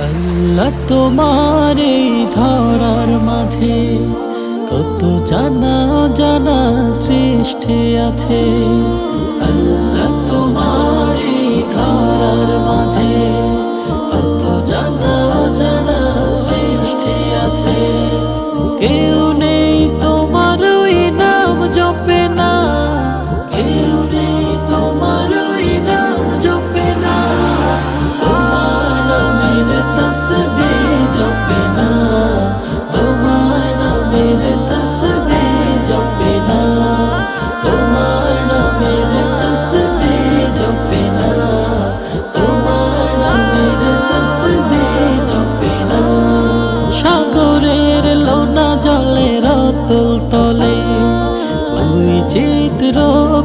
আল্লাহ তোমার এই ধরার মাঝে কত জানা জানা সৃষ্টি আছে। আল্লাহ তোমার এই ধরার অতল তলে, ওই চিত্র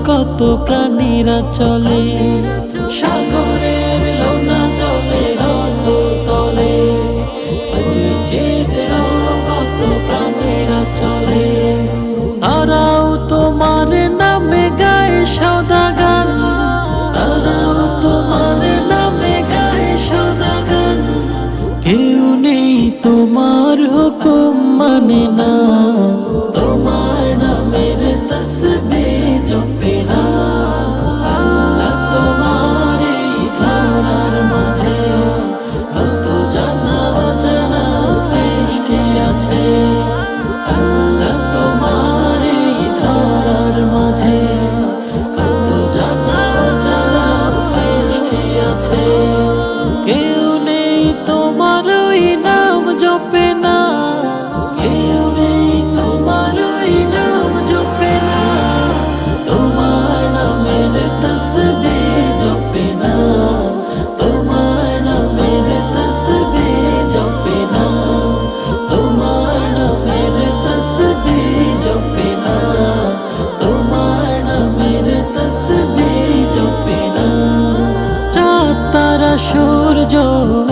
কত প্রাণীরা চলে। সাগরের লোনা অতল তলে কত প্রাণীরা চলে। তোমার নামে সদা গান তোমার নামে সদা গান কেউ নেই তোমার হুকুম মানে না। আছে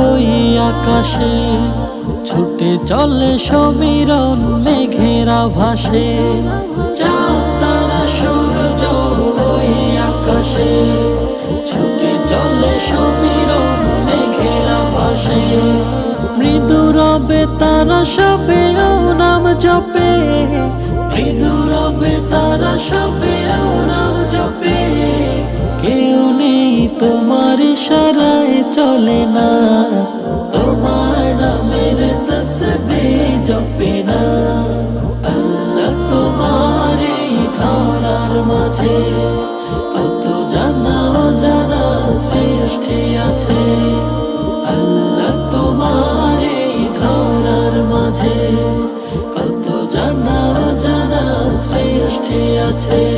ওই আকাশে, ছুটে চলে সমীরণ মেঘেরা ভাসে তারা, সূর্য ওই আকাশে, ছুটে চলে সমীরণ মেঘেরা ভাসে মৃদু রবে তারা সবে নাম জপে, মৃদু রবে তারা সবে নাম চলে না। তোমার নামের তসবে জপে না। আল্লাহ তোমার এই ধরার মাঝে কত জানা জানা সৃষ্টি আছে। আল্লাহ তোমার এই ধরার মাঝে কত জানা জানা সৃষ্টি আছে।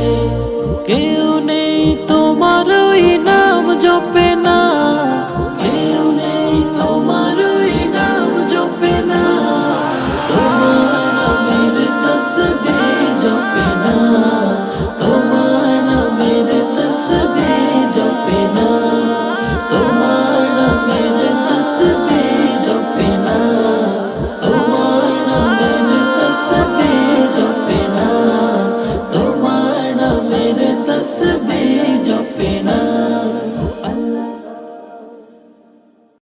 نفس میں جو پنا